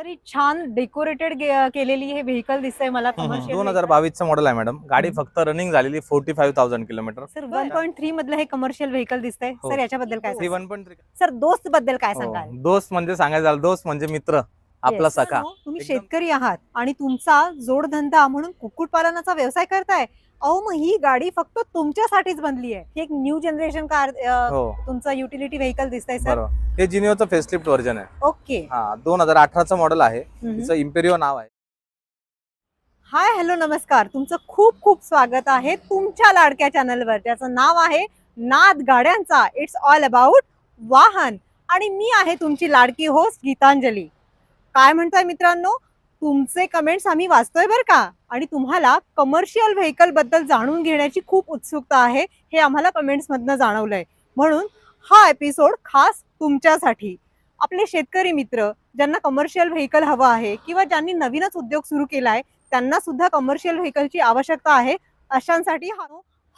तरी छान डेकोरेटेड केलेली हे व्हेकल दिसतंय मला दोन हजार vehicle. बावीसचं मॉडेल आहे मॅडम गाडी. फक्त रनिंग झालेली forty five thousand kilometre sir one point three मधलं हे कमर्शियल व्हेकल दिसतंय हो. सर याच्याबद्दल काय ही? वन पॉईंट सर दोस्त बद्दल काय हो. सांगाल दोस्त म्हणजे सांगायचं झालं दोस्त म्हणजे मित्र आपला. सखा मित्रांनो, तुम्ही एकदम- शेतकरी आहात आणि तुमचा जोडधंदा म्हणून कुक्कुटपालनाचा व्यवसाय करताय अहो मग ही गाडी फक्त तुमच्यासाठीच बनली आहे. ही एक न्यू जनरेशन कार हो. तुमचं युटिलिटी व्हेकल दिसतंय सर बरोबर. हे जिनिओचं फेसलिफ्ट व्हर्जन आहे. ओके हा दोन हजार अठराचं मॉडेल आहे. तिचं इम्पेरिओ नाव आहे. हाय हॅलो नमस्कार. तुमचं खूप खूप स्वागत आहे तुमच्या लाडक्या चॅनलवर ज्याचं नाव आहे नाद गाड्यांचा. इट्स ऑल अबाउट वाहन. आणि मी आहे तुमची लाडकी होस्ट गीतांजली. काय म्हणताय मित्रांनो? तुमचे कमेंट्स आम्ही वाचतोय बरं का? आणि तुम्हाला कमर्शियल व्हेकलबद्दल जाणून घेण्याची खूप उत्सुकता आहे हे आम्हाला कमेंट्स मधनं जाणवलंय. म्हणून हा एपिसोड खास तुमच्यासाठी. आपले शेतकरी मित्र ज्यांना कमर्शियल व्हेकल हवं आहे किंवा ज्यांनी नवीनच उद्योग सुरू केला आहे त्यांना सुद्धा कमर्शियल व्हेकलची आवश्यकता आहे. अशांसाठी हा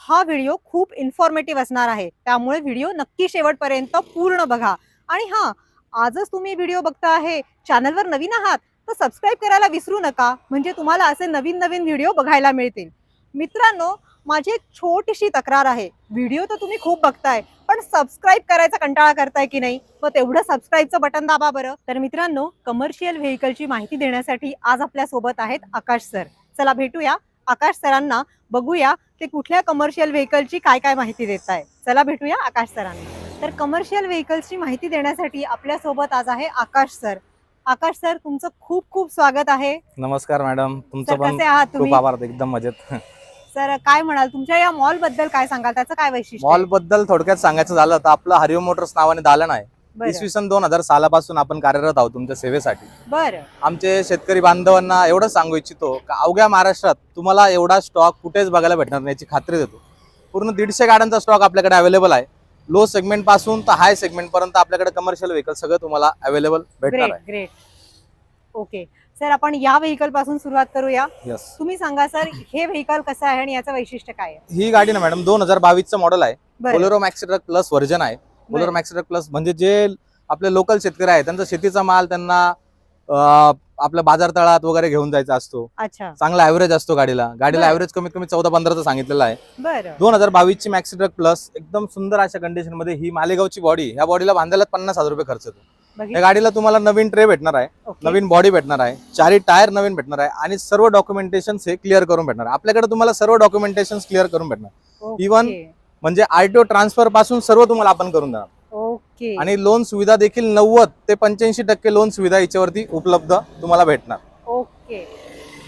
हा व्हिडिओ खूप इन्फॉर्मेटिव्ह असणार आहे. त्यामुळे व्हिडिओ नक्की शेवटपर्यंत पूर्ण बघा. आणि हा आजच तुम्ही व्हिडिओ बघता आहे चॅनलवर नवीन आहात तर सबस्क्राईब करायला विसरू नका. म्हणजे तुम्हाला असे नवीन नवीन व्हिडिओ बघायला मिळतील. मित्रांनो माझी एक छोटीशी तक्रार आहे. व्हिडिओ तर तुम्ही खूप बघताय पण सबस्क्राईब करायचा कंटाळा करताय की नाही? मग तेवढं सबस्क्राईबचं बटन दाबा बरं. तर मित्रांनो कमर्शियल व्हेकलची माहिती देण्यासाठी आज आपल्यासोबत आहेत आकाश सर. चला भेटूया. आकाश सरांना बघूया ते कुठल्या कमर्शियल व्हेकलची काय काय माहिती देत आहे चला भेटूया आकाश सरांना. तर कमर्शियल व्हेकल्सची माहिती देण्यासाठी आपल्यासोबत आज आहे आकाश सर. आकाश सर तुमचं खूप खूप स्वागत आहे. नमस्कार मॅडम तुमचं पण कसे आहात तुम्ही? खूप आभार एकदम मजेत. सर काय म्हणाल? तुमच्या या मॉलबद्दल काय सांगाल? त्याचं काय वैशिष्ट्य मॉल? बद्दल थोडक्यात सांगायचं झालं तर आपलं हरिओम मोटर्स नावाने दालन आहे. बरं. इसवी सन दोन हजार सालापासून आपण कार्यरत आहोत तुमच्या सेवेसाठी. बरं. आमचे शेतकरी बांधवांना एवढंच सांगू इच्छितो का अवघ्या महाराष्ट्रात तुम्हाला एवढा स्टॉक कुठेच बघायला भेटणार नाही याची खात्री देतो. पूर्ण दीडशे गाड्यांचा स्टॉक आपल्याकडे अवेलेबल आहे. लो सेगमेंटपासून तर हाय सेगमेंट पर्यंत आपल्याकडे कमर्शियल व्हेकल सगळं तुम्हाला अवेलेबल भेटणार ग्रेट ग्रेट ओके सर आपण या व्हेकलपासून सुरुवात करूया. आहे यस तुम्ही सांगा सर हे व्हेकल कसं आहे आणि याचं वैशिष्ट्य काय आहे? ही गाडी ना मॅडम दोन हजार बावीसचं मॉडेल आहे. बरं. Bolero Maxi truck plus version आहे. बोलेरो मॅक्सी ट्रक प्लस म्हणजे जे आपले लोकल शेतकरी आहेत त्यांचा शेतीचा माल त्यांना अं, आपल्या बाजार तळात वगैरे घेऊन जायचा असतो. अच्छा. चांगला ऍव्हरेज असतो गाडीला. गाडीला बरं. ऍव्हरेज कमीत कमी चौदा पंधराचं सांगितलेलं आहे. बरं. दोन हजार बावीस ची मॅक्सी ट्रक प्लस एकदम सुंदर अशा कंडिशनमध्ये ही मालेगावची बॉडी ह्या बॉडीला बांधायला पन्नास हजार रुपये खर्च येतो. या बघितलं गाडीला तुम्हाला नवीन ट्रे भेटणार आहे ओके. नवीन बॉडी भेटणार आहे चारही टायर नवीन भेटणार आहे आणि सर्व डॉक्युमेंटेशन हे क्लिअर करून भेटणार आहे. आपल्याकडे तुम्हाला सर्व डॉक्युमेंटेशन क्लिअर करून भेटणार. ओके. even म्हणजे आरटीओ ट्रान्सफरपासून सर्व तुम्हाला आपण करून देणार. आणि लोन सुविधा देखील नव्वद ते पंच्याऐंशी टक्के लोन सुविधा याच्यावरती उपलब्ध तुम्हाला भेटणार. ओके.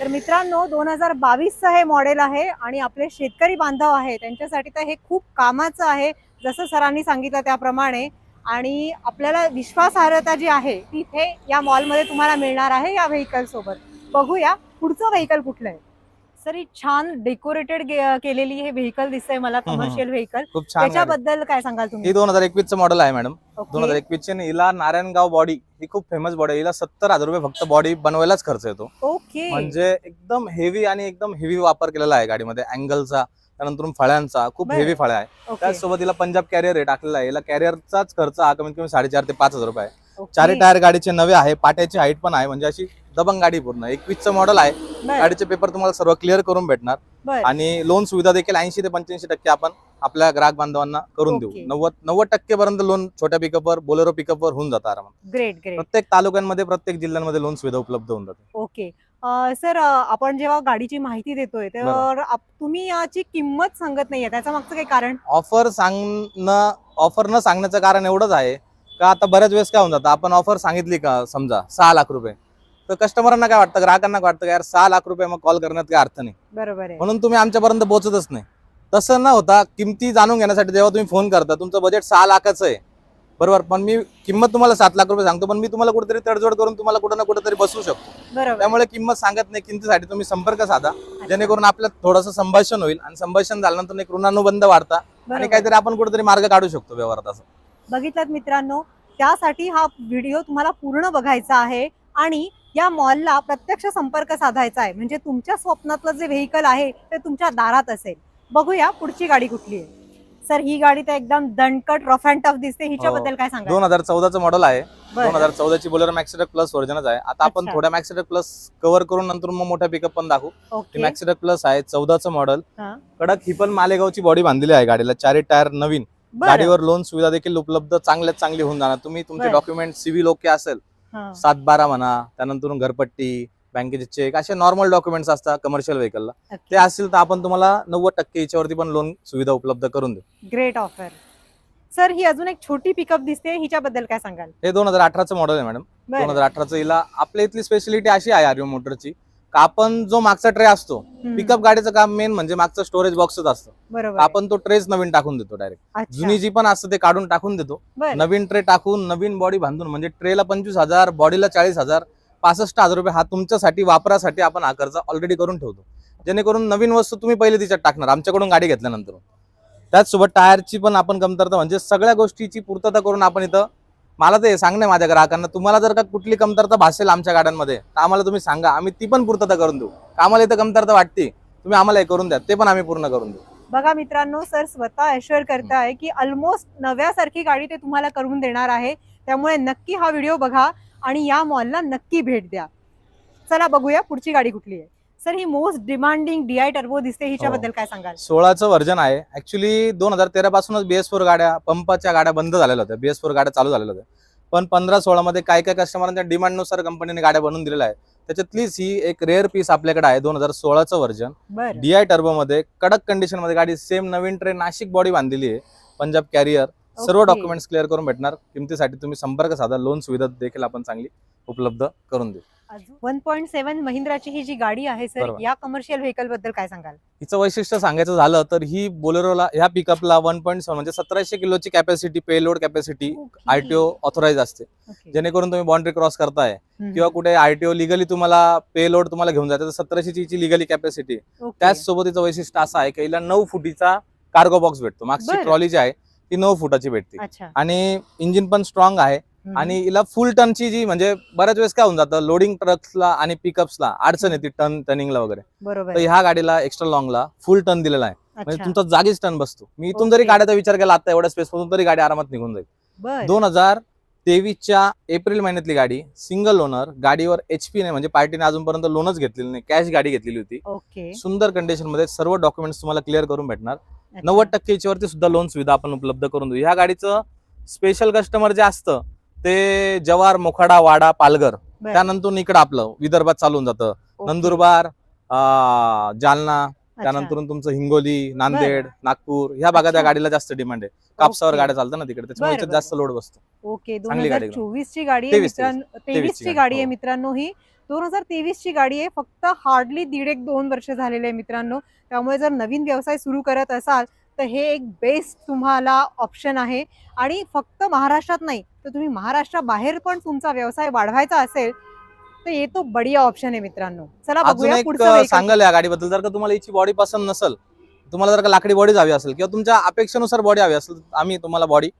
तर मित्रांनो दोन हजार बावीसचं हे मॉडेल आहे आणि आपले शेतकरी बांधव आहे त्यांच्यासाठी तर हे खूप कामाचं आहे जसं सरांनी सांगितलं त्याप्रमाणे. आणि आपल्याला विश्वासार्हता जी आहे ती इथे या मॉलमध्ये तुम्हाला मिळणार आहे या व्हेकल सोबत. बघूया पुढचं व्हेकल कुठलं आहे. सर ही छान डेकोरेटेड केलेली हे व्हेकल दिसतंय मला. कमर्शियल व्हेकल खूप छान. त्याच्याबद्दल काय सांगाल ही तुम्ही दोन हजार एकवीस चं मॉडेल आहे मॅडम दोन हजार. एकवीस ची आणि हिला नारायणगाव बॉडी ही खूप फेमस बॉडी आहे हिला सत्तर हजार रुपये फक्त बॉडी बनवायलाच खर्च येतो ओके म्हणजे एकदम हेवी आणि एकदम हेवी वापर केलेला आहे गाडीमध्ये अँगलचा त्यानंतर फळ्यांचा खूप. हेवी फळ्या आहे. त्याचसोबत हिला पंजाब कॅरियर आहे टाकलेला आहे हिला कॅरियरचाच खर्च हा कमीत कमी साडेचार ते पाच हजार रुपये आहे ओके. चारही टायर गाडीचे नवे आहे पाट्याची हाईट पण आहे म्हणजे अशी दबंग गाडी पूर्ण. एकवीसचं मॉडेल आहे. गाडीचे पेपर तुम्हाला सर्व क्लिअर करून भेटणार. आणि लोन सुविधा देखील ऐंशी ते पंच्याऐंशी टक्के आपण आपल्या ग्राहक बांधवांना करून देऊ. नव्वद नव्वद टक्के पर्यंत लोन छोट्या पिकअपवर बोलेरो पिकअपवर होऊन जातं आरामात. ग्रेट ग्रेट प्रत्येक तालुक्यांमध्ये प्रत्येक जिल्ह्यांमध्ये लोन सुविधा उपलब्ध होऊन जाते. ओके. सर आपण जेव्हा गाडीची माहिती देतोय तर तुम्ही याची किंमत सांगत नाहीये. त्याच्या मागचं काही कारण? ऑफर सांगणं ऑफर न सांगण्याचं कारण एवढंच आहे का आता बऱ्याच वेळेस काय होऊन जातं? आपण ऑफर सांगितली का समजा सहा लाख रुपये. तर कस्टमरांना काय वाटतं? ग्राहकांना काय वाटतं? का यार सहा लाख रुपये मग कॉल करण्यात काय अर्थ नाही? बरोबर आहे. म्हणून तुम्ही आमच्यापर्यंत पोहोचतच नाही. तसं न होता किमती जाणून घेण्यासाठी जेव्हा तुम्ही फोन करता तुमचं बजेट सहा लाखाचं आहे. बरोबर? पण मी किंमत तुम्हाला सात लाख रुपये सांगतो पण मी तुम्हाला कुठेतरी तडजोड करून तुम्हाला कुठं ना कुठेतरी बसवू शकतो. त्यामुळे किंमत सांगत नाही किमतीसाठी तुम्ही संपर्क साधा. जेणेकरून आपलं थोडंसं संभाषण होईल आणि संभाषण झाल्यानंतर एक ऋणानुबंध वाढता आणि. काहीतरी आपण कुठेतरी मार्ग काढू शकतो व्यवहारात असं. बघितलात मित्रांनो त्यासाठी हा व्हिडिओ तुम्हाला पूर्ण बघायचा आहे आणि या मॉलला प्रत्यक्ष संपर्क साधायचा आहे. म्हणजे तुमच्या स्वप्नातलं जे व्हेकल आहे ते तुमच्या दारात असेल. बघूया पुढची गाडी कुठली आहे. सर ही गाडी तर एकदम दणकट रफ अँड टफ दिसते. हिच्याबद्दल काय सांगा दोन हजार चौदाचं मॉडेल आहे. दोन हजार चौदाची बोलेरो मॅक्सिडक प्लस व्हर्जनच आहे. आता आपण. थोड्या मॅक्सिडक प्लस कव्हर करून नंतर मग मोठ्या पिकअप पण दाखवू. मॅक्सिडक प्लस आहे चौदाचं मॉडेल हा. कडक ही पण मालेगावची बॉडी बांधलेली आहे गाडीला. चारही टायर नवीन. गाडीवर लोन सुविधा देखील उपलब्ध चांगल्यात चांगली होऊन जाणार. तुम्ही तुमचे. डॉक्युमेंट सिव्हिल ओके असेल हा. सात बारा म्हणा त्यानंतर घरपट्टी बँकेचे चेक असे नॉर्मल डॉक्युमेंट्स असतात कमर्शियल व्हेकलला. ते असतील तर आपण तुम्हाला नव्वद टक्के याच्यावरती पण लोन सुविधा उपलब्ध करून देऊ. ग्रेट ऑफर सर ही अजून एक छोटी पिकअप दिसते हिच्याबद्दल काय सांगाल? हे दोन हजार अठराचं मॉडेल आहे मॅडम दोन. हजार अठराचं हिला आपल्या इथली स्पेशलिटी अशी आहे आर्यो मोटरची आपण जो मागचा ट्रे असतो. पिकअप गाडीचं काम मेन म्हणजे मागचं स्टोरेज बॉक्सच असतं आपण तो ट्रेच नवीन टाकून देतो डायरेक्ट. जुनी जी पण असतं ते काढून टाकून देतो. नवीन ट्रे टाकून नवीन बॉडी बांधून म्हणजे ट्रेला पंचवीस हजार बॉडीला चाळीस हजार पासष्ट हजार रुपये हा तुमच्यासाठी वापरासाठी आपण हा खर्च ऑलरेडी करून ठेवतो जेणेकरून नवीन वस्तू तुम्ही पहिले तिच्यात टाकणार आमच्याकडून गाडी घेतल्यानंतर त्याचसोबत टायरची पण आपण कमतरता म्हणजे सगळ्या गोष्टीची पूर्तता करून आपण इथं मला ते सांगणे माझ्या ग्राहकांना. तुम्हाला जर का कुठली कमतरता भासेल आमच्या गाड्यांमध्ये तर आम्हाला तुम्ही सांगा. आम्ही ती पण पूर्तता करून देऊ. आम्हाला इथं कमतरता वाटते? तुम्ही आम्हाला हे करून द्या. ते पण आम्ही पूर्ण करून देऊ. बघा मित्रांनो सर स्वतः अश्युअर करताय की ऑलमोस्ट नव्यासारखी गाडी ते तुम्हाला करून देणार आहे. त्यामुळे नक्की हा व्हिडिओ बघा आणि या मॉलला नक्की भेट द्या. चला बघूया पुढची गाडी कुठली आहे. सर ही मोस्ट डिमांडिंग डीआय टर्बो दिसते हिच्याबद्दल काय सांगाल? सोळाचं व्हर्जन आहे. ऍक्च्युली दोन हजार तेरा पासूनच बीएस फोर गाड्या पंपाच्या गाड्या बंद झालेल्या होत्या. बीएस फोर गाड्या चालू झालेल्या होत्या. पण पंधरा सोळा मध्ये काय काय कस्टमरांच्या डिमांडनुसार कंपनीने गाड्या बनवून दिलेल्या आहे त्याच्यातलीच ही एक रेअर पीस आपल्याकडे आहे दोन हजार सोळाचं व्हर्जन डीआय टर्बो मध्ये कडक कंडिशनमध्ये गाडी सेम नवीन ट्रेन नाशिक बॉडी बांधलेली आहे. पंजाब कॅरियर सर्व. डॉक्युमेंट्स क्लिअर करून भेटणार. किमतीसाठी तुम्ही संपर्क साधा. लोन सुविधा देखील आपण चांगली उपलब्ध करून देऊ वन पॉईंट सेव्हन महिंद्राची ही जी गाडी आहे सर बरोबर. या कमर्शियल व्हेकलबद्दल काय सांगाल हिचं वैशिष्ट्य सांगायचं झालं तर ही बोलेरोला ह्या पिकअपला वन पॉईंट म्हणजे सतराशे किलोची capacity payload capacity RTO authorise असते. जेणेकरून तुम्ही बाउंड्री क्रॉस करताय. किंवा कुठे आरटीओ लिगली तुम्हाला पे लोड तुम्हाला घेऊन जाते तर सतराशेची लिगली कॅपॅसिटी. त्याच सोबत तिचं वैशिष्ट्य असं आहे की हिला नऊ फुटीचा कार्गो बॉक्स भेटतो मागची बरं. ट्रॉली जी आहे ती नऊ फुटाची भेटते अच्छा आणि इंजिन पण स्ट्रॉंग आहे. आणि हिला फुल टनची जी म्हणजे बऱ्याच वेळेस काय होऊन जातं लोडिंग ट्रक्सला आणि पिकअप्सला अडचण येते टन टर्निंगला वगैरे. बरोबर तर ह्या गाडीला एक्स्ट्रा लॉंगला फुल टन दिलेला आहे. म्हणजे अच्छा. तुमचा जागीच टन बसतो. मी इथून जरी. गाड्याचा विचार केला आता एवढ्या स्पेस मधून तरी गाडी आरामात निघून जाईल. बर. दोन हजार तेवीसच्या एप्रिल महिन्यातली गाडी सिंगल ओनर गाडीवर एचपी नाही म्हणजे पार्टीने अजूनपर्यंत लोनच घेतलेली नाही कॅश गाडी घेतलेली होती. ओके. सुंदर कंडिशनमध्ये सर्व डॉक्युमेंट्स तुम्हाला क्लिअर करून भेटणार. नव्वद टक्के याच्यावरती सुद्धा लोन सुविधा आपण उपलब्ध करून देऊ. ह्या गाडीचं स्पेशल कस्टमर जे असतं ते जवार मोखाडा वाडा पालघर. त्यानंतर इकडं आपलं विदर्भात चालून जातं. नंदुरबार जालना त्यानंतर तुमचं हिंगोली नांदेड नागपूर ह्या भागात या. गाडीला जास्त डिमांड आहे. कापसावर. गाड्या चालतात ना तिकडे त्याच्यामुळे जास्त. लोड बसतो. ओके दोन चांगली हजार. चोवीस ची गाडी आहे तेवीस, ची गाडी आहे. मित्रांनो ही. दोन हजार तेवीस ची गाडी आहे फक्त हार्डली दीड एक दोन वर्ष झालेले आहे मित्रांनो. त्यामुळे जर नवीन व्यवसाय सुरू करत असाल तर हे एक बेस्ट तुम्हाला ऑप्शन आहे. आणि फक्त महाराष्ट्रात नाही तर तुम्ही महाराष्ट्राबाहेर पण तुमचा व्यवसाय वाढवायचा असेल तर हे तो बढिया ऑप्शन आहे मित्रांनो. चला बघूया पुढचं. सांगाल या गाडीबद्दल. जर का तुम्हाला याची बॉडी पसंत नसेल तुम्हाला जर का लाकडी बॉडी हवी असेल किंवा तुमच्या अपेक्षेनुसार बॉडी हवी असेल तर आम्ही तुम्हाला बॉडी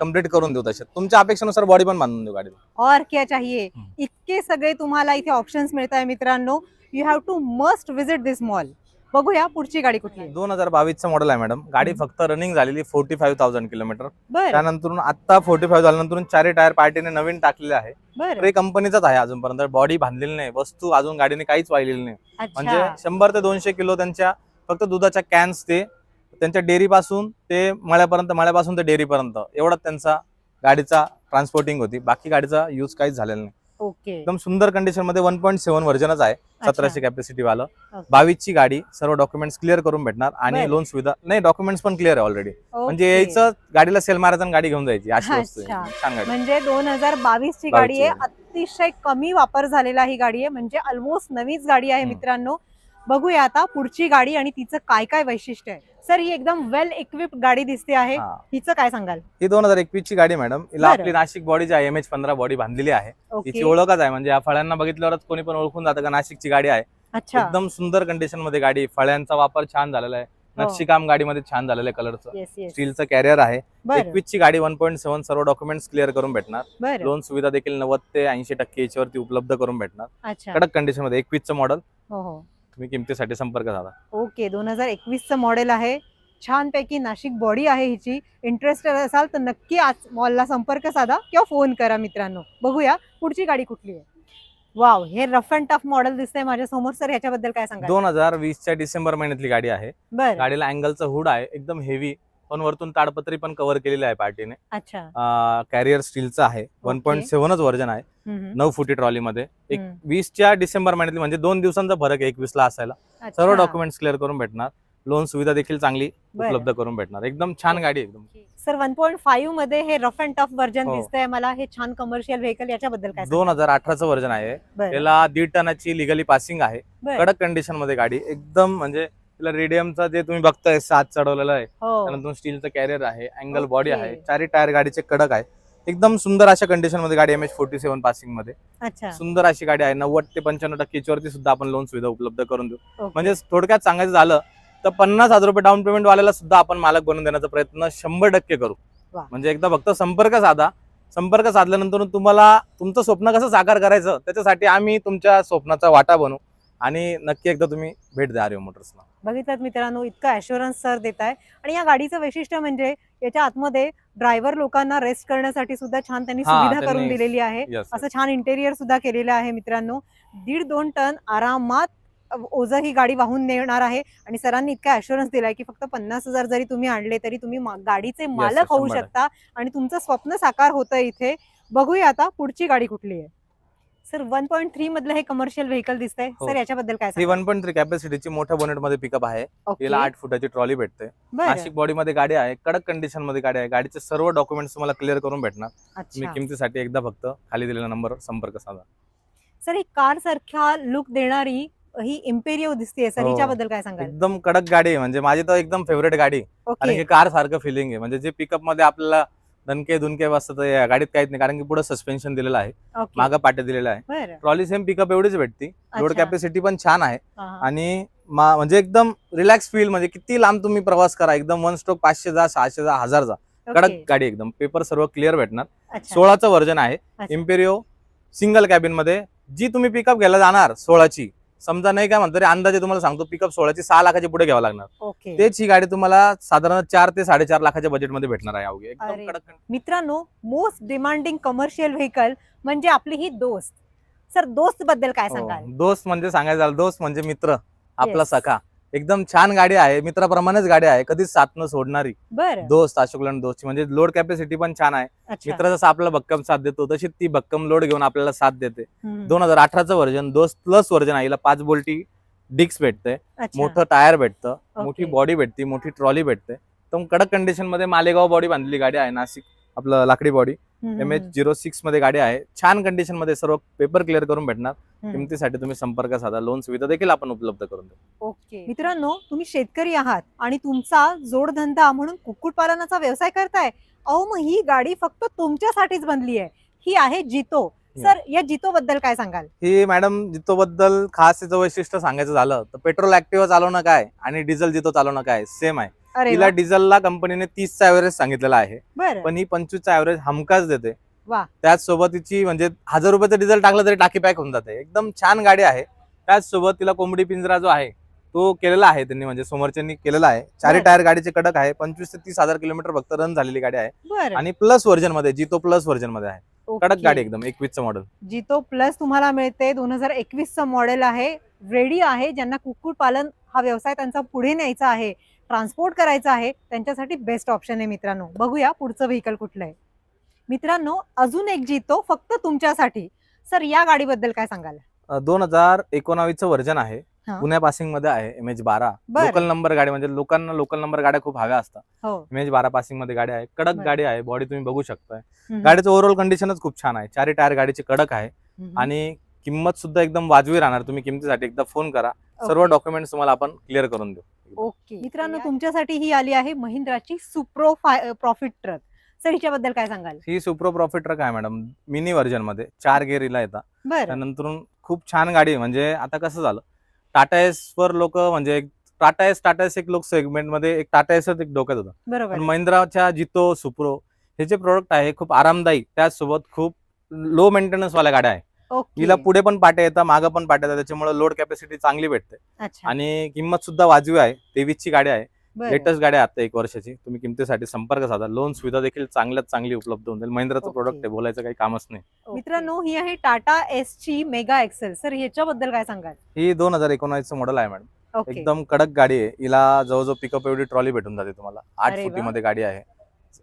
कंप्लीट करून देऊ तशात तुमच्या अपेक्षेनुसार बॉडी पण बांधून देऊ गाडीला. और क्या चाहिए. इतके सगळे तुम्हाला इथे ऑप्शन्स मिळत आहे मित्रांनो. You have to must visit this mall बघूया पुढची गाडी कुठली आहे. दोन हजार बावीसचं मॉडेल आहे मॅडम गाडी. फक्त रनिंग झालेली फोर्टी फाईव्ह थाउजंड किलोमीटर बर. त्यानंतर आता फोर्टी फाईव्ह झाल्यानंतर चारही टायर पार्टीने नवीन टाकलेले आहे. बर. ट्रे कंपनीचाच आहे अजूनपर्यंत. बॉडी बांधलेली नाही वस्तू अजून गाडीने काहीच वाहिलेली नाही. म्हणजे अच्छा शंभर ते दोनशे किलो त्यांच्या फक्त दुधाच्या कॅन्स ते त्यांच्या डेअरी पासून ते मळ्यापर्यंत मळ्यापासून ते डेअरी पर्यंत एवढाच त्यांचा गाडीचा ट्रान्सपोर्टिंग होती. बाकी गाडीचा युज काहीच झालेला नाही. ओके. एकदम सुंदर कंडिशनमध्ये वन पॉईंट सेव्हन व्हर्जनच आहे. सतराशे कॅपॅसिटी वालं Okay. बावीसची गाडी सर्व डॉक्युमेंट्स क्लिअर करून भेटणार आणि. लोन सुविधा नाही डॉक्युमेंट्स पण क्लिअर आहे ऑलरेडी म्हणजे. यायचं गाडीला सेल मारायचं गाडी घेऊन जायची अशी वस्तू. छान गाडी म्हणजे दोन हजार बावीस ची गाडी आहे. अतिशय कमी वापर झालेला ही गाडी आहे म्हणजे ऑलमोस्ट नवीच गाडी आहे. मित्रांनो बघूया आता पुढची गाडी आणि तिचं काय काय वैशिष्ट्य आहे. सर ही एकदम वेल इक्विप्ड गाडी दिसते आहे. हा. हिचं काय सांगाल? ही दोन हजार एकवीस ची गाडी मॅडम. हिला बरं. आपली नाशिक बॉडी जी आहे एम एच पंधरा बॉडी बांधलेली आहे. ओके. तिची ओळखच आहे. म्हणजे या फळ्यांना बघितल्यावरच कोणी पण ओळखून जातं का नाशिकची गाडी आहे. अच्छा. एकदम सुंदर कंडिशनमध्ये गाडी. फळ्यांचा वापर छान झालेला आहे. हो. नक्षीकाम गाडीमध्ये छान झालेलं आहे कलरचं येस येस स्टीलचं कॅरियर आहे. बरं. एकवीस ची गाडी वन पॉईंट सेव्हन सर्व डॉक्युमेंट्स क्लिअर करून भेटणार. बरं. लोन सुविधा देखील नव्वद ते ऐंशी टक्के याच्यावरती उपलब्ध करून भेटणार. अच्छा. कडक कंडिशनमध्ये एकवीसचं मॉडेल हो हो. तुम्ही किमतीसाठी संपर्क साधा. ओके दोन हजार एकवीसचं मॉडेल आहे. छानपैकी नाशिक बॉडी आहे हिची. इंटरेस्टेड असाल तर नक्की आज मॉलला संपर्क साधा किंवा फोन करा मित्रांनो. बघूया पुढची गाडी कुठली आहे. वाव हे रफ अँड टफ मॉडेल दिसतंय माझ्यासमोर सर ह्याच्याबद्दल काय सांगा दोन हजार वीसच्या डिसेंबर महिन्यातली गाडी आहे. बर. गाडीला अँगलचं हुड आहे. एकदम हेवी पण वरतून ताडपत्री पण कव्हर केलेली आहे पार्टीने. अच्छा. कॅरियर स्टीलचं आहे. वन पॉईंट सेव्हनच व्हर्जन आहे. नऊ फुटी ट्रॉलीमध्ये एक. वीसच्या डिसेंबर महिन्यातली म्हणजे दोन दिवसांचा फरक आहे एकवीस ला असायला. सर्व डॉक्युमेंट्स क्लिअर करून भेटणार. लोन सुविधा देखील चांगली. उपलब्ध करून भेटणार. एकदम छान गाडी एकदम. सर वन पॉईंट फाईव्हमध्ये हे रफ अँड टफ व्हर्जन. दिसतंय मला. हे छान कमर्शियल व्हेकल याच्याबद्दल काय दोन हजार अठराचं व्हर्जन आहे त्याला दीड टनाची लिगली पासिंग आहे. कडक कंडिशनमध्ये गाडी. एकदम म्हणजे तिला रेडियमचा जे तुम्ही बघताय सात चढवलेलं आहे. हो. त्यानंतर स्टीलचं कॅरियर आहे. Angle body. आहे. चारी टायर गाडीचे कडक आहे. एकदम सुंदर अशा कंडिशनमध्ये गाडी एम एच फोर्टी सेव्हन पासिंगमध्ये. अच्छा. सुंदर अशी गाडी आहे. नव्वद ते पंच्याण्णव टक्के याच्यावरती सुद्धा आपण लोन सुविधा उपलब्ध करून देऊ. म्हणजे थोडक्यात सांगायचं झालं तर पन्नास हजार रुपये डाऊन पेमेंट वाल्याला सुद्धा आपण मालक बनवून देण्याचा प्रयत्न शंभर टक्के करू. म्हणजे एकदा फक्त संपर्क साधा. संपर्क साधल्यानंतर तुम्हाला तुमचं स्वप्न कसं साकार करायचं त्याच्यासाठी आम्ही तुमच्या स्वप्नाचा वाटा बनू आणि नक्की एकदा तुम्ही भेट द्या आर्य मोटर्सला. बघितलं मित्रांनो इतकं अश्युरन्स सर देत आहे आणि या गाडीचं वैशिष्ट्य म्हणजे याच्या आतमध्ये ड्रायव्हर लोकांना रेस्ट करण्यासाठी सुद्धा छान त्यांनी हा, सुविधा करून त्यांनी- दिलेली आहे. असं छान इंटेरियर सुद्धा केलेलं आहे मित्रांनो. दीड दोन टन आरामात ओझं ही गाडी वाहून नेणार आहे. आणि सरांनी इतका अश्युरन्स दिलाय की फक्त पन्नास हजार जरी तुम्ही आणले तरी तुम्ही मा- गाडीचे मालक होऊ शंभर शकता. आणि तुमचं स्वप्न साकार होतं इथे. बघूया आता पुढची गाडी कुठली आहे. सर वन पॉईंट थ्री मधलं हे कमर्शियल व्हेकल दिसतंय. हो. सर याच्याबद्दल काय ही सांगाल? वन पॉईंट थ्री कॅपॅसिटीची मोठ्या बोनेटमध्ये पिकअप आहे. ओके. तिला आठ फुटाची ट्रॉली भेटते. बरं. नाशिक बॉडी मध्ये गाडी आहे कडक कंडिशनमध्ये गाडी आहे. गाडीचे सर्व डॉक्युमेंट्स तुम्हाला क्लिअर करून भेटणार. अच्छा. किमतीसाठी एकदा फक्त खाली दिलेला नंबर संपर्क साधा. सर ही कार सारख्या लुक देणारी ही इम्पेरियो दिसते सर हो. हिच्याबद्दल काय सांगाल? एकदम कडक गाडी आहे. म्हणजे माझी तर एकदम फेवरेट गाडी. कारण ओके की कार सारखं फिलिंग आहे. म्हणजे जे पिकअपमध्ये आपल्याला दणके दुनके वाजतात तर या गाडीत काहीच नाही कारण की पुढे सस्पेन्शन दिलेलं आहे ओके मागं पाट्या दिलेलं आहे बरं ट्रॉली सेम पिकअप एवढीच भेटती लोड अच्छा. कॅपॅसिटी पण छान आहे हा, हा. आणि मा- म्हणजे एकदम रिलॅक्स फील म्हणजे किती लांब तुम्ही प्रवास करा एकदम वन स्ट्रोक पाचशे जा सहाशे जा हजार जा कडक. गाडी एकदम पेपर सर्व क्लिअर भेटणार अच्छा. सोळाचं व्हर्जन आहे अच्छा. इम्पेरिओ सिंगल कॅबिनमध्ये जी तुम्ही पिकअप घ्यायला जाणार सोळाची समजा नाही काय म्हणतो तरी अंदाजे तुम्हाला सांगतो पिकअप सोळाची सहा लाखाच्या पुढे घ्यावं लागणार ओके तेच ही गाडी तुम्हाला साधारण चार ते साडेचार लाखाच्या बजेटमध्ये भेटणार आहे अवघी अरे. एकदम कडक मित्रांनो मोस्ट डिमांडिंग कमर्शियल व्हेकल म्हणजे आपली ही दोस्त सर दोस्त बद्दल काय हो. सांगाल दोस्त म्हणजे सांगायचं झालं दोस्त म्हणजे मित्र आपला Yes. सखा एकदम छान गाडी आहे. मित्राप्रमाणेच गाडी आहे. कधीच साथ न सोडणारी. बरं. दोस्त अशोक लंड दोस्त. म्हणजे लोड कॅपॅसिटी पण छान आहे. अच्छा. मित्र जसं आपल्याला भक्कम साथ देतो तशी ती भक्कम लोड घेऊन आपल्याला साथ देते. हम्म. दोन हजार अठराचं व्हर्जन दोस्त प्लस व्हर्जन आहे हिला पाच बोल्टी डिक्स भेटते अच्छा. मोठं टायर भेटतं ओके. मोठी बॉडी भेटते मोठी ट्रॉली भेटते. तर कडक कंडिशनमध्ये मालेगाव बॉडी बांधलेली गाडी आहे नाशिक आपलं लाकडी बॉडी एम एच झिरो सिक्समध्ये गाडी आहे. छान कंडिशनमध्ये सर्व पेपर क्लिअर करून भेटणार. किमतीसाठी तुम्ही संपर्क साधा. लोन सुविधा देखील आपण उपलब्ध करून देऊ. ओके. मित्रांनो तुम्ही शेतकरी आहात आणि तुमचा जोडधंदा म्हणून कुक्कुटपालनाचा व्यवसाय करताय. अहो मग ही गाडी फक्त तुमच्यासाठीच बनली आहे. ही आहे जितो. सर या जितो बद्दल काय सांगाल? ही मॅडम जितो बद्दल खास तिचं वैशिष्ट्य सांगायचं झालं तर पेट्रोल ऍक्टिव्हा चालवणं काय आणि डिझेल जितो चालवणं काय सेम आहे. तिला. डिझेलला कंपनीने तीसचा ऍव्हरेज सांगितलेला आहे. पण ही पंचवीसचा ऍव्हरेज हमखास देते. वा. त्याचसोबत तिची म्हणजे हजार रुपयाचं डिझेल टाकलं तरी टाकी पॅक होऊन जाते. एकदम छान गाडी आहे. त्याचसोबत तिला कोंबडी पिंजरा जो आहे तो केलेला आहे त्यांनी म्हणजे समोरच्यांनी केलेला आहे. चारी. टायर गाडीचे कडक आहे. पंचवीस ते तीस हजार किलोमीटर फक्त रन झालेली गाडी आहे. आणि प्लस व्हर्जनमध्ये जितो प्लस व्हर्जनमध्ये आहे. कडक. गाडी एकदम एकवीसचं मॉडेल जितो प्लस तुम्हाला मिळते. दोन हजार एकवीसचं मॉडेल आहे. रेडी आहे. ज्यांना कुक्कुट पालन हा व्यवसाय त्यांचा पुढे न्यायचा आहे. ट्रान्सपोर्ट करायचा आहे त्यांच्यासाठी बेस्ट ऑप्शन आहे मित्रांनो. बघूया पुढचं व्हेकल कुठलं आहे. मित्रांनो अजून एक जितो फक्त तुमच्यासाठी. सर या गाडीबद्दल काय सांगाल? दोन हजार एकोणावीसचं व्हर्जन आहे. हा. पुण्या पासिंगमध्ये आहे एम एच बारा. बरं. लोकल नंबर गाडी म्हणजे लोकांना लोकल नंबर गाड्या खूप हव्या असतात. हो. एम एच बारा पासिंगमध्ये गाडी आहे कडक बरं. गाडी आहे बॉडी तुम्ही बघू शकताय. हम्म. गाडीचं ओव्हरऑल कंडिशनच खूप छान आहे. चारी टायर गाडीची कडक आहे. हम्म. आणि किंमत सुद्धा एकदम वाजवी राहणार. तुम्ही किमतीसाठी एकदा फोन करा. सर्व. डॉक्युमेंट तुम्हाला आपण क्लिअर करून देऊ. ओके. मित्रांनो तुमच्यासाठी ही आली आहे महिंद्राची सुप्रो प्रॉफिट ट्रक. सर हिच्याबद्दल काय सांगाल? ही सुप्रो प्रॉफिट ट्रक आहे मॅडम. मिनी व्हर्जनमध्ये. चार गेरीला येतात. त्यानंतर खूप छान गाडी म्हणजे आता कसं झालं? टाटा एस वर लोक म्हणजे टाटा एस टाटा एस एक लोक सेगमेंटमध्ये एक टाटा एस एक डोक्यात होतं. बरोबर. महिंद्राच्या जितो सुप्रो हे जे प्रोडक्ट आहे खूप आरामदायी. त्याचसोबत खूप लो मेंटेनन्स वाल्या गाड्या आहे. हिला पुढे पण पाट्या येतात मागं पण पाट्या येतात त्याच्यामुळे लोड कॅपॅसिटी चांगली भेटते. अच्छा. आणि किंमत सुद्धा वाजवी आहे तेवीसची गाडी आहे. लेटेस्ट गाडी आहे आता एक वर्षाची. तुम्ही किमतीसाठी संपर्क साधा. लोन सुविधा देखील चांगल्यात चांगली उपलब्ध होऊन जाईल. महिंद्राचं. प्रोडक्ट आहे बोलायचं काही कामच नाही. मित्रांनो ही आहे टाटा एस ची मेगा एक्सेल सर ह्याच्याबद्दल काय सांगाल? ही दोन हजार एकोणावीसचं मॉडेल आहे मॅडम एकदम कडक गाडी आहे. हिला जवळजवळ पिकअप एवढी ट्रॉली भेटून जाते तुम्हाला. आठ. फुटीमध्ये गाडी आहे.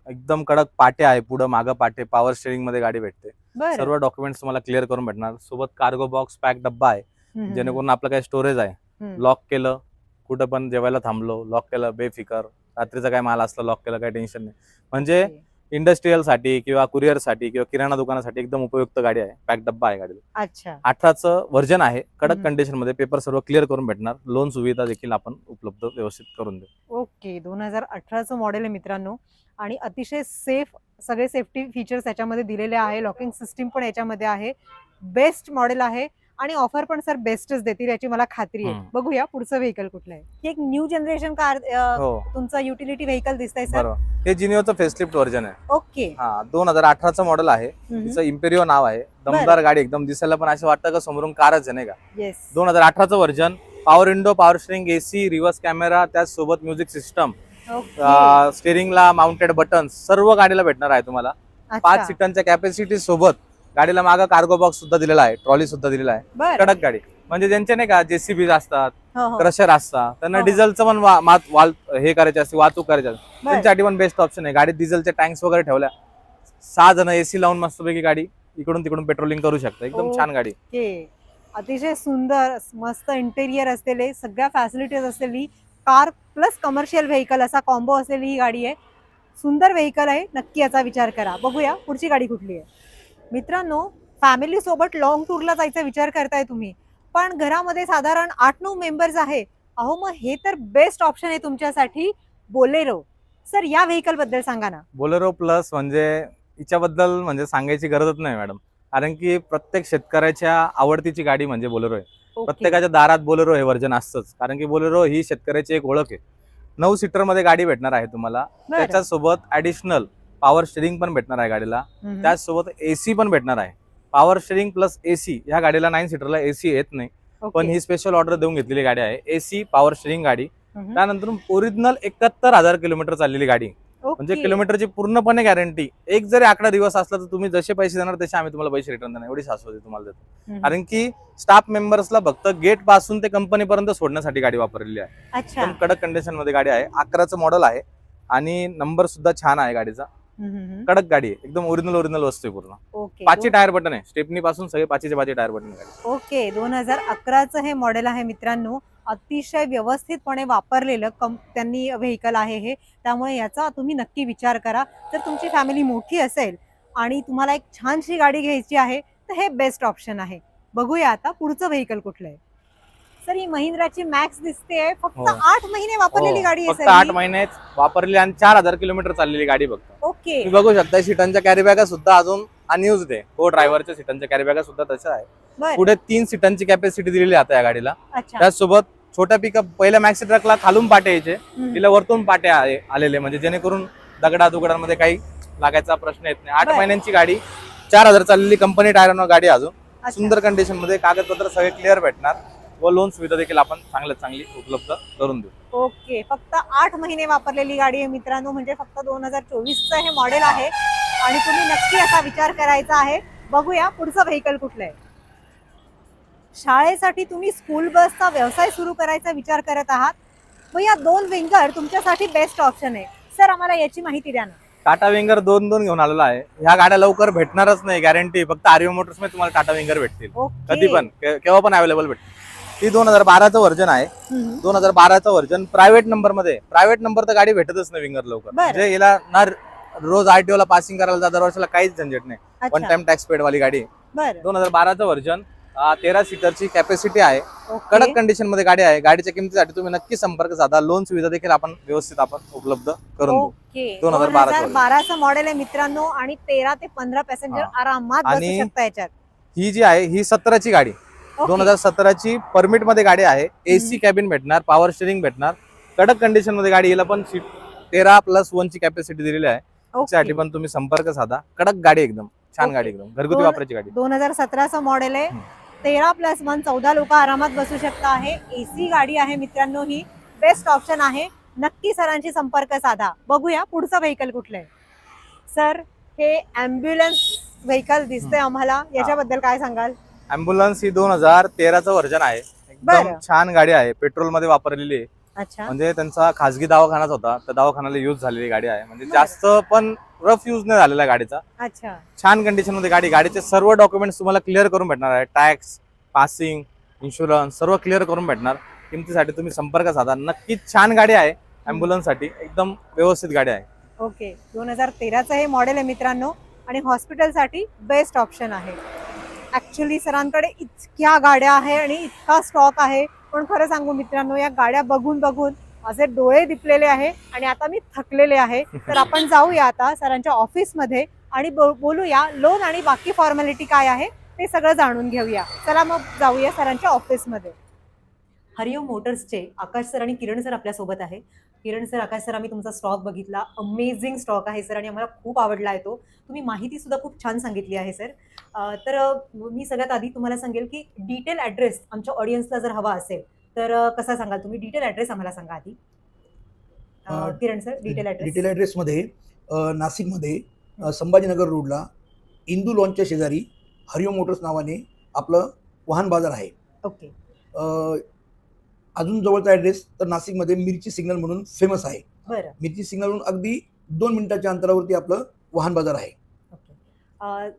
एकदम कडक पाटे आहे पुढं मागं पाटे पॉवर स्टेरिंगमध्ये गाडी भेटते. बरं. सर्व डॉक्युमेंट्स तुम्हाला क्लिअर करून भेटणार. सोबत कार्गो बॉक्स पॅक डब्बा आहे. हम्म, जेणेकरून आपलं काही स्टोरेज आहे. हम्म. लॉक केलं कुठं पण जेवायला थांबलो लॉक केलं बेफिकर. रात्रीचा काय माल असला लॉक केलं काही टेन्शन नाही. म्हणजे ओके. इंडस्ट्रीयलसाठी किंवा कुरिअरसाठी किंवा किराणा दुकानासाठी एकदम उपयुक्त गाडी आहे. पॅक डब्बा आहे गाडीला. अच्छा. अठराचं व्हर्जन आहे. कडक. कंडिशनमध्ये पेपर सर्व क्लिअर करून भेटणार. लोन सुविधा देखील आपण उपलब्ध व्यवस्थित करून देऊ. ओके. दोन हजार अठराचं मॉडेल आहे मित्रांनो. आणि अतिशय सेफ सगळे सेफ्टी फीचर्स याच्यामध्ये दिलेले आहे. लॉकिंग सिस्टीम पण याच्यामध्ये आहे. बेस्ट मॉडेल आहे. आणि ऑफर पण सर बेस्टच देतील याची मला खात्री आहे. बघूया पुढचं व्हेकल कुठलं आहे. एक न्यू जनरेशन कार हो. तुमचं युटिलिटी व्हेकल दिसतंय सर. हे जिनिओचं फेसलिफ्ट व्हर्जन आहे. ओके. हा दोन हजार अठराचं मॉडेल आहे. तिचं इम्पेरिओ नाव आहे. दमदार गाडी एकदम दिसायला पण असं वाटतं का समोरून कारच आहे नाही का? दोन हजार अठराचं version power window power steering AC reverse camera त्याचसोबत म्युझिक सिस्टम स्टेरिंगला माउंटेड बटन सर्व गाडीला भेटणार आहे तुम्हाला. पाच सीटांच्या कॅपॅसिटी सोबत गाडीला मागा कार्गो बॉक्स सुद्धा दिलेला आहे ट्रॉली सुद्धा दिलेला आहे. बरं. कडक गाडी. म्हणजे ज्यांचे नाही का जेसीबी असतात हो, हो. क्रशर असतात त्यांना हो. डिझेलचं पण वा- मात- वाल हे करायचे असते वाहतूक करायची असते. बरं. त्यांच्यासाठी पण बेस्ट ऑप्शन आहे. गाडीत डिझेलचे टँक्स वगैरे ठेवल्या. सहा जण एसी लावून मस्तपैकी गाडी इकडून तिकडून पेट्रोलिंग करू शकता. एकदम. छान गाडी. ओके अतिशय सुंदर मस्त इंटेरियर असलेले सगळ्या फॅसिलिटीज असलेली कार प्लस कमर्शियल व्हेकल असा कॉम्बो असलेली ही गाडी आहे. सुंदर व्हेकल आहे. नक्की याचा विचार करा. बघूया पुढची गाडी कुठली आहे. मित्रांनो फॅमिली सोबत लॉंग टूरला जायचा विचार करताय तुम्ही. पण घरामध्ये साधारण आठ नऊ मेंबर्स आहे. अहो मग हे तर बेस्ट ऑप्शन आहे तुमच्यासाठी. बोलेरो. सर या व्हेकलबद्दल सांगा ना. बोलेरो प्लस म्हणजे हिच्याबद्दल म्हणजे सांगायची गरजच नाही मॅडम कारण की प्रत्येक शेतकऱ्याच्या आवडतीची गाडी म्हणजे बोलेरो आहे. प्रत्येकाच्या दारात बोलेरो हे वर्जन असतंच. कारण की बोलेरो ही शेतकऱ्याची एक ओळख आहे. नऊ सीटरमध्ये गाडी भेटणार आहे तुम्हाला. त्याच्यासोबत ऍडिशनल पॉवर स्टेरिंग पण भेटणार आहे गाडीला. त्याचसोबत एसी पण भेटणार आहे. पॉवर स्टेरिंग प्लस एसी ह्या गाडीला नाईन सीटरला एसी येत नाही. पण ही स्पेशल ऑर्डर देऊन घेतलेली गाडी आहे. एसी पॉवर स्टेरिंग गाडी. त्यानंतर ओरिजिनल एकाहत्तर हजार किलोमीटर चाललेली गाडी. म्हणजे. किलोमीटरची पूर्णपणे गॅरंटी एक जरी आकडा दिवस असला तर तुम्ही जसे पैसे देणार तसे आम्ही तुम्हाला पैसे रिटर्न देणार. एवढी शाश्वती तुम्हाला देतो. कारण की स्टाफ मेंबर्सला फक्त गेटपासून ते कंपनीपर्यंत सोडण्यासाठी गाडी वापरलेली आहे. कडक कंडिशनमध्ये गाडी आहे. अकराचं मॉडेल आहे. आणि नंबर सुद्धा छान आहे गाडीचा. कडक गाडी आहे. एकदम ओरिजिनल ओरिजिनल वस्तू आहे पूर्ण. ओके. पाचशे टायर बटन आहे. स्टेपनी पासून सगळे पाचशे पाचशे टायर बटन गाडी. ओके. दोन हजार अकराचं हे मॉडेल आहे मित्रांनो. अतिशय व्यवस्थितपणे वापरलेलं कम त्यांनी व्हेकल आहे हे. त्यामुळे याचा तुम्ही नक्की विचार करा. जर तुमची फॅमिली मोठी असेल आणि तुम्हाला एक छानशी गाडी घ्यायची आहे तर हे बेस्ट ऑप्शन आहे. बघूया आता पुढचं व्हेकल कुठलं आहे. सर ही महिंद्राची मॅक्स दिसते फक्त हो. आठ महिने वापरलेली हो, गाडी आहे फक्त सर. आठ ही. महिने वापरली आणि चार हजार किलोमीटर चाललेली गाडी बघतो ओके. तुम्ही बघू शकता सीटांच्या कॅरी बॅगा सुद्धा अजून अनयुज आहे. को ड्रायव्हरच्या सीटांच्या कॅरी बॅगा सुद्धा तशा आहे बर. पुढे तीन सीटांची कॅपॅसिटी दिलेली आहे आता या गाडीला. अच्छा. त्याचसोबत छोट्या पिकअप पहिल्या मॅक्सी ट्रकला खालून पाटे यायचे. हम्म. तिला वरतून पाटे आले- आलेले. म्हणजे जेणेकरून दगडा दुगडांमध्ये काही लागायचा प्रश्न येत नाही. आठ बरं. महिन्यांची गाडी चार हजार चाललेली कंपनी टायरनं गाडी अजून. अच्छा. सुंदर कंडिशनमध्ये कागदपत्र सगळे क्लिअर भेटणार. व लोन सुविधा देखील आपण चांगल्यात चांगली उपलब्ध करून देऊ. ओके फक्त आठ महिने वापरलेली गाडी आहे मित्रांनो म्हणजे फक्त दोन हजार चोवीसचं हे मॉडेल आहे. आणि तुम्ही नक्की असा विचार करायचा आहे. बघूया पुढचं व्हेकल कुठलं आहे. शाळेसाठी तुम्ही स्कूल बसचा व्यवसाय सुरू करायचा विचार करत आहात. मग या दोन विंगर तुमच्यासाठी बेस्ट ऑप्शन आहे. सर आम्हाला याची माहिती द्या ना. टाटा विंगर दोन दोन घेऊन आलेला आहे. ह्या गाड्या लवकर भेटणारच नाही गॅरंटी फक्त आर्यू मोटर्समध्ये तुम्हाला टाटा विंगर भेटतील. ओके. कधी पण के- केव्हा पण अवेलेबल भेटतील. ती दोन हजार बाराचं व्हर्जन आहे. दोन हजार बाराचं व्हर्जन प्रायव्हेट नंबरमध्ये. प्रायव्हेट नंबर तर गाडी भेटतच नाही विंगर लवकर. बरं. म्हणजे याला ना रोज आरटीओ ला पासिंग करायला जा दरवर्षीला काहीच झंझट नाही. वन टाइम टॅक्स पेड वाली गाडी. बरं. दोन हजार बाराचं व्हर्जन तेरा सीटरची कॅपॅसिटी आहे. कडक कंडिशनमध्ये गाडी आहे. गाडीच्या किमतीसाठी तुम्ही नक्की संपर्क साधा. लोन सुविधा देखील आपण व्यवस्थित आपण उपलब्ध करून देऊ. ओके. 2012 चं हजार बाराचं मॉडेल आहे मित्रांनो आणि तेरा ते पंधरा पॅसेंजर. आरामात आणि ही जी आहे ही सतराची गाडी. दोन हजार सतराची परमिटमध्ये गाडी आहे. एसी कॅबिन भेटणार पॉवर स्टेरिंग भेटणार. कडक कंडिशनमध्ये गाडी हिला पण सीट तेरा प्लस वन ची कॅपॅसिटी दिलेली आहे. त्यासाठी पण तुम्ही संपर्क साधा. कडक गाडी एकदम छान. गाडी एकदम. घरगुती वापरायची गाडी. दोन हजार सतराचं मॉडेल आहे. तेरा प्लस वन चौदा लोक आरामात बसू शकता आहे. एसी गाडी आहे मित्रांनो ही. बेस्ट ऑप्शन आहे. नक्की सरांशी संपर्क साधा. बघूया पुढचं व्हेकल कुठलं आहे सर हे अँब्युलन्स व्हेकल दिसतंय आम्हाला. याच्याबद्दल काय सांगाल? अँब्युलन्स ही दोन हजार तेराचं व्हर्जन आहे. एकदम बरं. छान गाडी आहे. पेट्रोलमध्ये वापरलेली आहे. अच्छा. म्हणजे त्यांचा खासगी दवाखानाच होता. त्या दवाखान्याला युज झालेली गाडी आहे. म्हणजे बरं. जास्त पण रफ युज नाही झालेला आहे गाडीचा. अच्छा. छान कंडिशनमध्ये गाडी गाडीचे सर्व डॉक्युमेंट्स तुम्हाला क्लिअर करून भेटणार आहे. टॅक्स पासिंग इन्शुरन्स सर्व क्लिअर करून भेटणार. किमतीसाठी तुम्ही संपर्क साधा. नक्कीच छान गाडी आहे अँब्युलन्ससाठी एकदम व्यवस्थित गाडी आहे. ओके. दोन हजार तेराचं हे मॉडेल आहे मित्रांनो. आणि हॉस्पिटलसाठी बेस्ट ऑप्शन आहे. ॲक्च्युली सरांकडे इतक्या गाड्या आहे आणि इतका स्टॉक आहे. पण खरं सांगू मित्रांनो या गाड्या बघून बघून माझे डोळे दिपलेले आहे आणि आता मी थकलेले आहे. तर आपण जाऊया आता सरांच्या ऑफिसमध्ये आणि बोलूया लोन आणि बाकी फॉर्मॅलिटी काय आहे ते सगळं जाणून घेऊया. चला मग जाऊया सरांच्या ऑफिसमध्ये हरिओम मोटर्सचे आकाश सर आणि किरण सर आपल्यासोबत आहे. किरण सर आकाश सर आम्ही तुमचा स्टॉक बघितला. अमेझिंग स्टॉक आहे सर आणि आम्हाला खूप आवडला आहे तो. तुम्ही माहिती सुद्धा खूप छान सांगितली आहे सर. तर मी सगळ्यात आधी तुम्हाला सांगेल की डिटेल ॲड्रेस आमच्या ऑडियन्सला जर हवा असेल तर कसा सांगाल तुम्ही? डिटेल ॲड्रेस आम्हाला सांगा आधी. Kiran sir detail address detail ॲड्रेसमध्ये नाशिकमध्ये संभाजीनगर रोडला इंदू लॉनच्या शेजारी हरिओम मोटर्स नावाने आपलं वाहन बाजार आहे. ओके. अजून जवळचा ॲड्रेस तर नाशिकमध्ये मिरची सिग्नल म्हणून फेमस आहे. बरं. मिरची सिग्नलहून अगदी दोन मिनिटाच्या अंतरावरती आपलं वाहन बाजार आहे.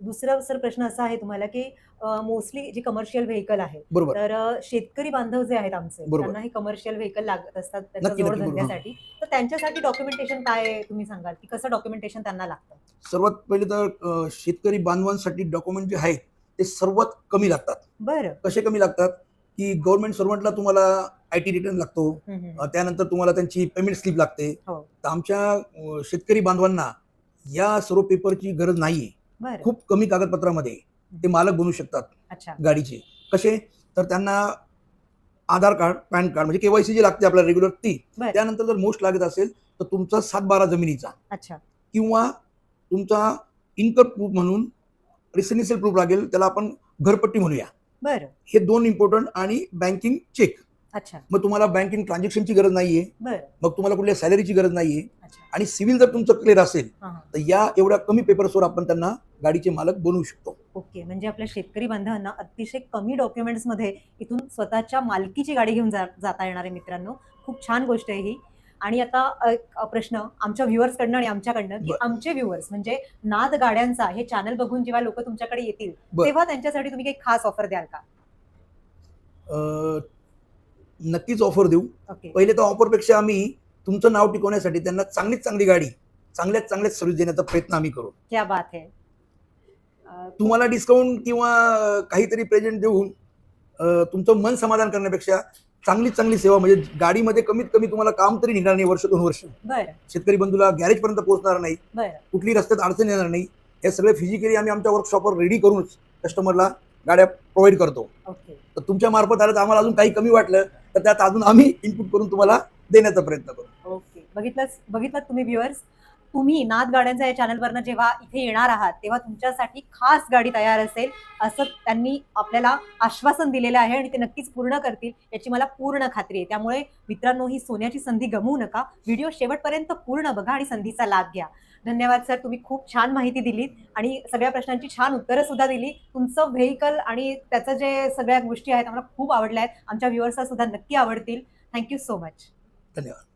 दुसरा सर प्रश्न असा आहे तुम्हाला की मोस्टली जे कमर्शियल व्हेकल आहे तर शेतकरी बांधव जे आहेत आमचे. त्यांना हे कमर्शियल व्हेकल लागत असतात त्यांच्या नक्की, जोड नक्की, बरोबर. धंद्यासाठी तर त्यांच्यासाठी डॉक्युमेंटेशन काय आहे तुम्ही सांगाल? की कसं डॉक्युमेंटेशन त्यांना लागतं? सर्वात पहिले तर शेतकरी बांधवांसाठी डॉक्युमेंट जे आहेत ते सर्वात कमी लागतात. बरं. कसे कमी लागतात? की गव्हर्नमेंट सर्वंटला तुम्हाला आय टी रिटर्न लागतो. त्यानंतर तुम्हाला त्यांची पेमेंट स्लिप लागते. हो. तर आमच्या शेतकरी बांधवांना या सर्व पेपरची गरज नाहीये. खूप कमी कागदपत्रामध्ये ते मालक बनू शकतात गाडीचे. कसे? तर त्यांना आधार कार्ड पॅन कार्ड म्हणजे केवायसी जी लागते आपल्याला रेग्युलर ती. त्यानंतर जर मोस्ट लागत असेल तर तुमचा सात बारा जमिनीचा किंवा तुमचा इन्कम प्रूफ म्हणून रेसिडेन्शियल प्रूफ लागेल त्याला आपण घरपट्टी म्हणूया. हे दोन इम्पॉर्टंट आणि बँकिंग चेक अच्छा. मग तुम्हाला बँकिंग ट्रान्झॅक्शनची गरज नाहीये. मग तुम्हाला कुठल्या सॅलरीची गरज नाहीये. आणि सिव्हिल जर तुमचं क्लिअर असेल तर या एवढ्या कमी पेपर्सवर आपण त्यांना गाडीचे मालक बनवू शकतो. ओके म्हणजे आपल्या शेतकरी बांधवांना अतिशय कमी डॉक्युमेंट्समध्ये इथून स्वतःच्या मालकीची गाडी घेऊन जाता येणार आहे मित्रांनो. खूप छान गोष्ट आहे ही. आणि आता प्रश्न आमच्या व्ह्युअर्सकडनं आणि आमच्याकडनं की. आमचे व्ह्युअर्स म्हणजे नाद गाड्यांचा हे चॅनल बघून जेव्हा लोक तुमच्याकडे येतील. तेव्हा त्यांच्यासाठी तुम्ही काही खास ऑफर द्याल का? नक्कीच ऑफर देऊ. ओके पहिले तर ऑफरपेक्षा आम्ही तुमचं नाव टिकवण्यासाठी त्यांना चांगलीच चांगली गाडी चांगल्यात चांगल्याच सर्व्हिस देण्याचा प्रयत्न आम्ही करू. क्या बात अ, तुम्हाला डिस्काउंट किंवा काहीतरी प्रेझेंट देऊन अं, तुमचं मन समाधान करण्यापेक्षा चांगलीच चांगली सेवा म्हणजे गाडीमध्ये कमीत कमी तुम्हाला काम तरी निघणार नाही वर्ष दोन वर्ष. बरं. शेतकरी बंधूला गॅरेज पर्यंत पोहोचणार नाही. बरं. कुठली रस्त्यात अडचण येणार नाही. हे सगळे फिजिकली आम्ही आमच्या वर्कशॉपवर रेडी करूनच कस्टमरला गाड्या प्रोव्हाइड करतो. तर तुमच्या मार्फत आलं तर आम्हाला अजून काही कमी वाटलं तर त्यात अजून आम्ही इनपुट करून तुम्हाला देण्याचा प्रयत्न करू. ओके बघितलं तुम्ही व्ह्युअर्स तुम्ही नाद गाड्यांच्या या चॅनलवरनं जेव्हा इथे येणार आहात तेव्हा तुमच्यासाठी खास गाडी तयार असेल असं त्यांनी आपल्याला आश्वासन दिलेलं आहे आणि ते नक्कीच पूर्ण करतील याची मला पूर्ण खात्री आहे. त्यामुळे मित्रांनो ही सोन्याची संधी गमवू नका. व्हिडिओ शेवटपर्यंत पूर्ण बघा आणि संधीचा लाभ घ्या. धन्यवाद सर. तुम्ही खूप छान माहिती दिलीत आणि सगळ्या प्रश्नांची छान उत्तरं सुद्धा दिली. तुमचं व्हेकल आणि त्याचं जे सगळ्या गोष्टी आहेत आम्हाला खूप आवडल्या आहेत. आमच्या व्ह्युअर्सला सुद्धा नक्की आवडतील. थँक्यू सो मच धन्यवाद.